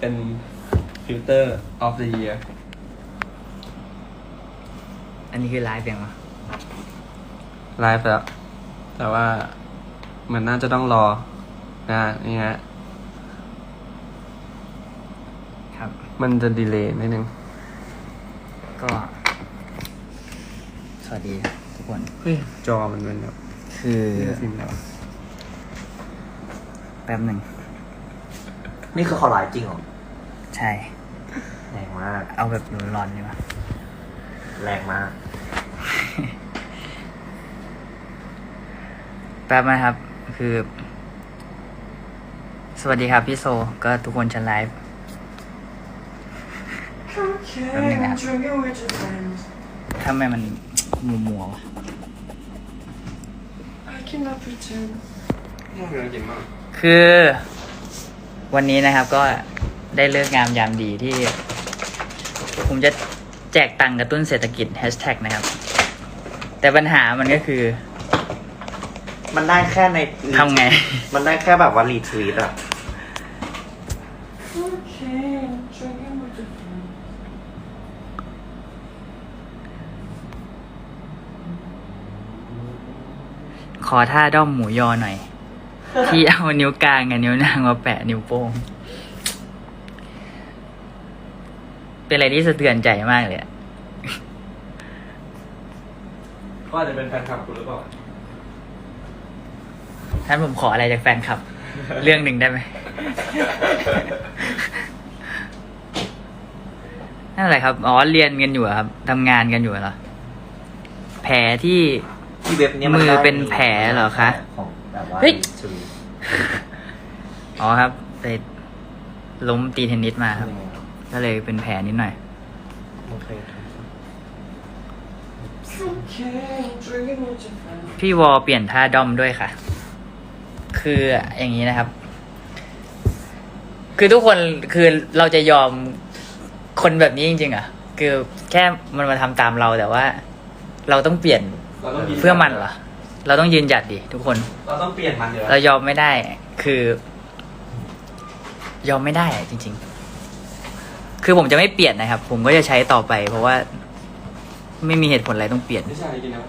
เป็นฟิลเตอร์ of the year อันนี้คือไลฟ์เพียงวะไลฟ์แล้ว แต่ว่ามันน่าจะต้องรอนะนี่ฮะครับ มันจะดีเลย์นิดนึง ก็ สวัสดีทุกคน เฮ้ย จอมันเป็นแบบคือเลือกซิมแล้วแป๊บหนึ่ง นี่คือเขาไลฟ์จริงเหรอ ใช่ แรงมาก เอาแบบร้อนๆดีป่ะแรงมาก แป๊บนะครับ คือ สวัสดีครับพี่โซ ก็ทุกคนจะไลฟ์แป๊บนึงนะครับทำไมมันมัวมัวๆวะน่ากินมากคือวันนี้นะครับก็ ได้เลิกงามยามดีที่ ผมจะแจกตังค์กระตุ้นเศรษฐกิจแฮชแท็กนะครับ แต่ปัญหามันก็คือ มันได้แค่ในทำไง มันได้แค่แบบว่ารีทวีตอะขอท่าด้อมหมูยอหน่อย ที่เอานิ้วกลางกับนิ้วนางมาแปะนิ้วโป้ง เป็นอะไรที่สะเทือนใจมากเลยอะก็อาจจะเป็นแฟนคลับคุณหรือเปล่าท่านผมขออะไรจากแฟนคลับ เรื่องหนึ่งได้ไหม นั่นแหละครับ อ๋อ เรียนกันอยู่อะครับ ทำงานกันอยู่เหรอ แผลที่ ที่เว็บเนี้ยมือได้เป็นแผลเหรอคะของแบบว่าเฮ้ยรีทวีตอ๋อครับ ไปล้มตีเทนนิสมาครับ ก็เลยเป็นแผลนิดหน่อย โอเคพี่วอเปลี่ยนท่าด้อมด้วยค่ะ คืออย่างนี้นะครับ คือทุกคนคือเราจะยอมคนแบบนี้จริงๆเหรอะ คือแค่มันมาทำตามเราแต่ว่า เราต้องเปลี่ยนเราต้องยืเพื่อมันเหรอ เราต้องยืนหยัดดิทุกคน เราต้องเปลี่ยนมันเดี๋ยวเรายอมไม่ได้ คือ ยอมไม่ได้อะจริง ๆ คือผมจะไม่เปลี่ยนนะครับ ผมก็จะใช้ต่อไป เพราะว่า ไม่มีเหตุผลอะไรต้องเปลี่ยน ไม่ใช่กินนะ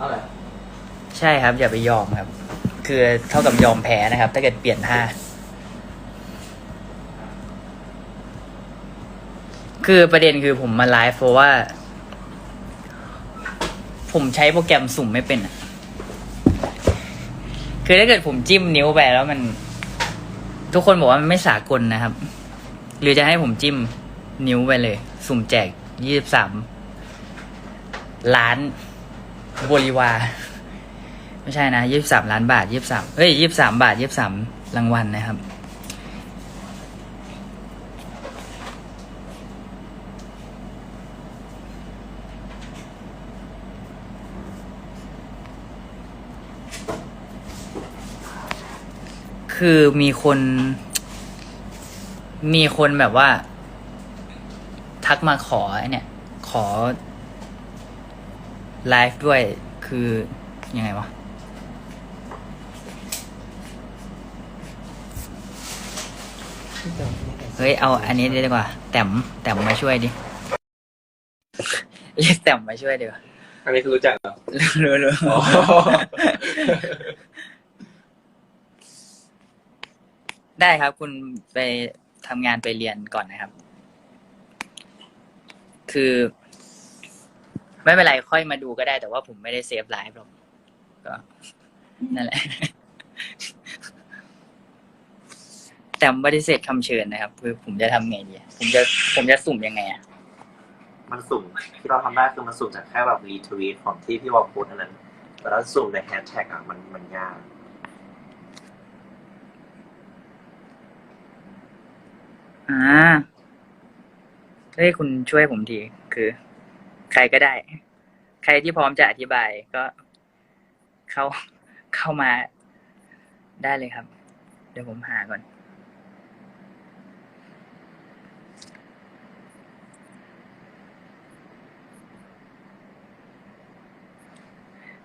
อะไรใช่ครับ อย่าไปยอมครับ คือเท่ากับยอมแพ้นะครับ ถ้าเกิดเปลี่ยนท่าคือประเด็นคือผมมาไลฟ์เพราะว่า ผมใช้โปรแกรมสุ่มไม่เป็นอะ คือถ้าเกิดผมจิ้มนิ้วไปแล้วมัน ทุกคนบอกว่ามันไม่สากลนะครับ หรือจะให้ผมจิ้มนิ้วไปเลย สุ่มแจกยี่สิบสามล้านบริวารไม่ใช่นะยี่สิบสามล้านบาทยี่สิบสามเฮ้ยยี่สิบสามบาทยี่สิบสามรางวัลนะครับ คือมีคน มีคนแบบว่า ทักมาขอไอ้เนี่ย ขอไลฟ์ด้วยคือยังไงวะเฮ้ยเอาอันนี้ดีกว่า แต้มแต้มมาช่วยดิเรียกแต้มมาช่วยดีกว่าอันนี้คือรู้จักเหรอรู้รู้ อ๋อ ได้ครับ คุณไปทำงานไปเรียนก่อนนะครับ คือ ไม่เป็นไรค่อยมาดูก็ได้ แต่ว่าผมไม่ได้เซฟไลฟ์หรอกก็นั่นแหละ แต่ปฏิเสธคำเชิญนะครับ คือผมจะทำไงดีอะผมจะผมจะสุ่มยังไงอะ มันสุ่มที่เราทำได้คือมันสุ่มจากแค่แบบรีทวีตของที่พี่วอลโพสต์อันนั้น แต่ถ้าสุ่มในแฮชแท็กอะมันมันยาก อ่า เฮ้ยคุณช่วยผมที คือ ใครก็ได้ ใครที่พร้อมจะอธิบายก็เข้าเข้ามาได้เลยครับ เดี๋ยวผมหาก่อน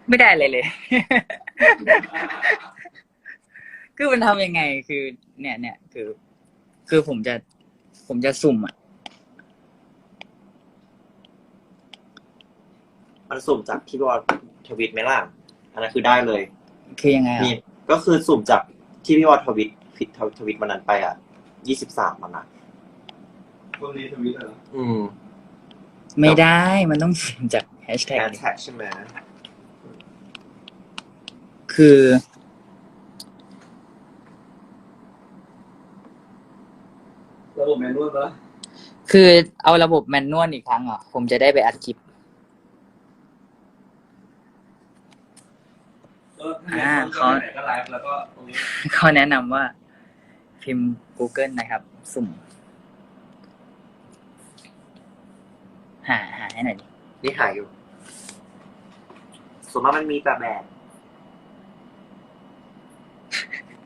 ไม่ได้เลยเลย คือมันทำยังไง คือ เนี่ยเนี่ยคือ คือผมจะ ผมจะสุ่มอะ มันสุ่มจากที่พี่วอทวิตไหมล่ะ อันนั้นคือได้เลยคือยังไงอะ นี่ก็คือสุ่มจากที่พี่วอทวิตผิดทวิตวันนั้นไปอะยี่สิบสามมันอะคนรีทวิตเหรออืมไม่ได้ มันต้องสุ่มจากแฮชแฮแท็กชแท็กใช่ไหมคือ ระบบแมนนวลปะคือเอาระบบแมนนวลอีกครั้งเหรอะ ผมจะได้ไปอัดคลิปอ่าเขาไหนก็ไลฟ์แล้วก็ตรงนี้เขาแนะนำว่า พิมพ์ Google นะครับ สุ่ม หาหาให้หน่อยดินี่หายอยู่ ส่วนมากมันมีแต่แบบ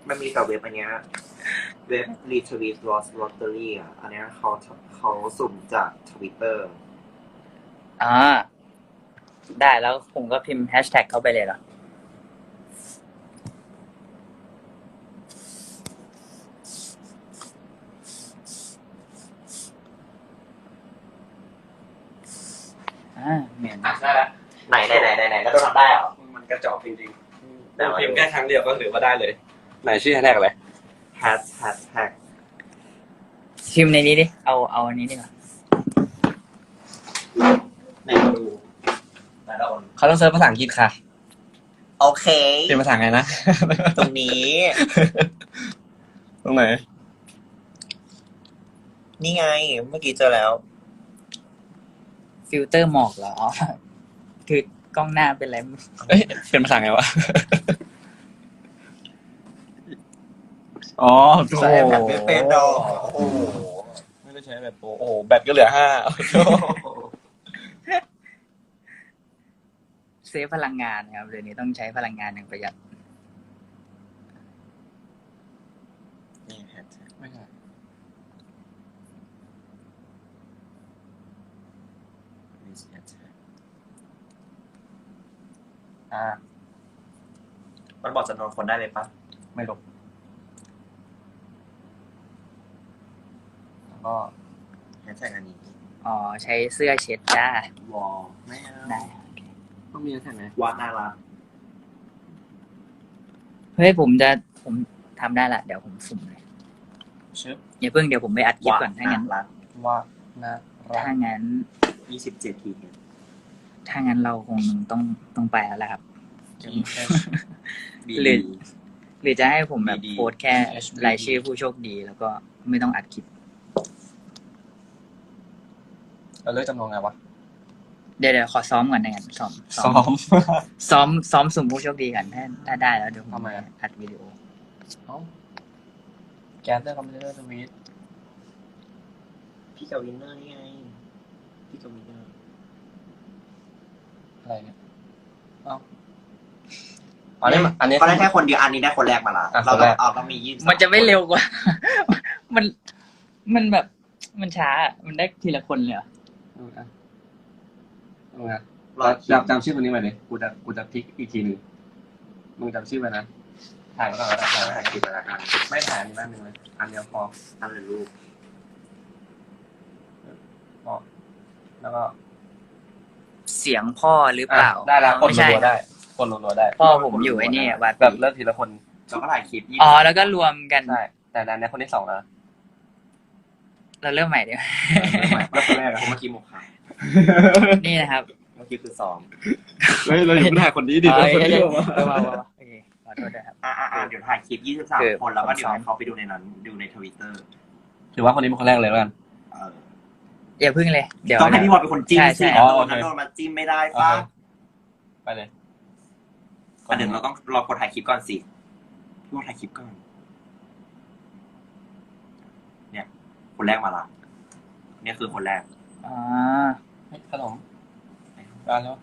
มันมีแต่เว็บอันเนี้ย เว็บ retweet lost lottery อะ อันเนี้ยเขาเขาสุ่มจากทวิตเตอร์อ่า ได้แล้วผมก็พิมพ์แฮชแท็กเข้าไปเลยเหรอ อ่าเหมือนอะได้แล้วไหนไหนไหนไหนไหนแล้วต้องทำได้เหรอ มันกระจอกจริงแต่ๆว่าพิมพ์แค่ครั้งเดียวก็ถือว่าได้เลย ไหนชื่อแฮชแท็กอะไร แฮชแฮชแท็กพิมพ์ในนี้ดิ เอาเอาอันนี้ดีกว่าไหนมาดูไหนละคนเขาต้องเซิร์ชภาษาอังกฤษค่ะ โอเคเป็นภาษาไงนะ ตรงนี้ ตรงไหน นี่ไง เมื่อกี้เจอแล้ว ฟิลเตอร์หมอกเหรออ๋อคือกล้องหน้าเป็นอะไรไม่รู้เอ้ยเป็นภาษาไงวะ อ๋อใช้แบบไม่เป็นดอกโอ้โหไม่ได้ใช้แบบโปรโอ้โหแบตก็เหลือห้าเซฟพลังงานนะครับเดี๋ยวนี้ต้องใช้พลังงานอย่างประหยัดนี่แฮชแท็กไม่ใช่นี่แฮชแท็กอ่ามันบอกจำนวนคนได้เลยปะไม่ลบ แล้ว ก็แฮชแท็กอันนี้อ๋อใช้เสื้อเช็ดจ้าวอลไม่เอาได้ต้องมีแฮชแท็กไหมวาดน่ารักเฮ้ยผมจะผมทำได้ละ เดี๋ยวผมสุ่มเลยชึบอย่าเพิ่งเดี๋ยวผมไปอัดคลิปก่อนถ้างั้นรักว่านะรักถ้างั้นยี่สิบเจ็ดทีเนี่ยถ้างั้นเราคงต้องต้องไปแล้วแหละครับบีหรือหรือจะให้ผมแบบดีๆโพสต์แค่ HBD รายชื่อผู้โชคดีแล้วก็ไม่ต้องอัดคลิป เราเลือกจำนวนไงวะ เดี๋ยวเดี๋ยวขอซ้อมก่อนนะงั้นซ้อมซ้อม ซ้อมซ้อมสุ่มผู้โชคดีกันถ้าถ้าได้แล้วเดี๋ยวผมทำไมอะ อัดวิดีโอ เอ้าแกสเตอร์คอมพิวเตอร์สวิตพี่กับวินเนอร์นี่ไง พี่กับวินเนอร์อะไรเนี่ยเอ้าอันนี้อันนี้ก็ได้แค่คนเดียวอันนี้ได้คนแรกมาละอะเราคนแรก เอาต้องมียี่สิบมันจะไม่เร็วกว่า มัน มันแบบ มันช้าอะมันได้ทีละคนเลยเหรอ เอาอะเอาไงรอจำจำชื่อคนนี้มาเลยกูจะกูจะพลิกอีกทีหนึ่งมึงจำชื่อไปนะถ่ายไว้ก่อนก็ได้ถ่าถ่ายยไว้ถ่ายคลิปแล้วกันไม่ถ่ายอันนี้แป๊บนึงเลยอันเดียวพอทำเป็นรูปพอแล้วก็เสียงพ่อหรือเปล่าอะได้แล้วกดไม่ใช่ รัวๆได้กดรัวๆได้พ่อผมอยู่ไอ้นี่อะวัดแบบเลิกทีละคน เราก็ถ่ายคลิปยี่อ๋อ แล้วก็รวมกัน ได้แต่ดันนี้คนที่สองแล้ว เราเริ่มใหม่ดีกว่าแล้วคนแรกอะเมื่อกี้หมกขาวนี่นะครับเมื่อกี้คือซ้อมเฮ้ยเราอยู่ถ่ายคนนี้ดิอ๋อคนนี้เดี๋ยวออกมาเดี๋ยวมามาโอเคขอโทษด้วยครับ อ่าอ่าเดี๋ยวถ่ายคลิปยี่สิบสามคือคนแล้วก็เดี๋ยวซ้อมให้เขาไปดูในนั้น ดูในทวิตเตอร์ถือว่าคนนี้เป็นคนแรกเลยแล้วกันเอออย่าพึ่งเลย เดี๋ยวต้องให้พี่วอลเป็นคนจิ้มใช่สิใช่แล้วอ๋อโดโอนเคนั้นโดนมาจิ้มไม่ได้ป่ะไปเลยอะเดี๋ยวเราต้องรอกดถ่ายคลิปก่อนสิพี่วอลถ่ายคลิปก่อน เนี่ย คนแรกมาละเนี่ยคือคนแรกอ๋อเฮ้ยขนมมาแล้ว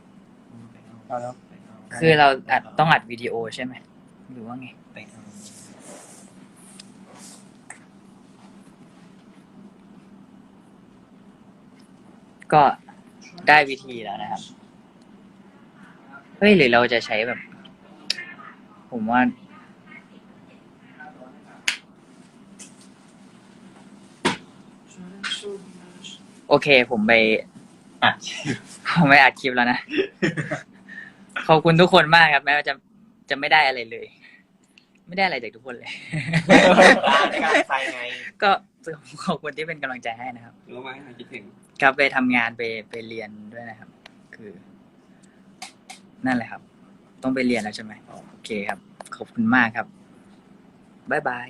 มาแล้วคือเราอัดต้องอัดวิดีโอใช่ไหมหรือว่าไงไปเอาก็ได้วิธีแล้วนะครับ เฮ้ยหรือเราจะใช้แบบ ผมว่า โอเค ผมไปอะผมไปอัดคลิปแล้วนะ ขอบคุณทุกคนมากครับ แม้ว่าจะจะไม่ได้อะไรเลย ไม่ได้อะไรจากทุกคนเลย ในการใส่ไงก็ขอบคุณที่เป็นกำลังใจให้นะครับ รู้ไหมคิดถึงครับไปทำงานไปไปเรียนด้วยนะครับ คือ นั่นแหละครับ ต้องไปเรียนแล้วใช่ไหมโอเคครับ ขอบคุณมากครับบ๊ายบาย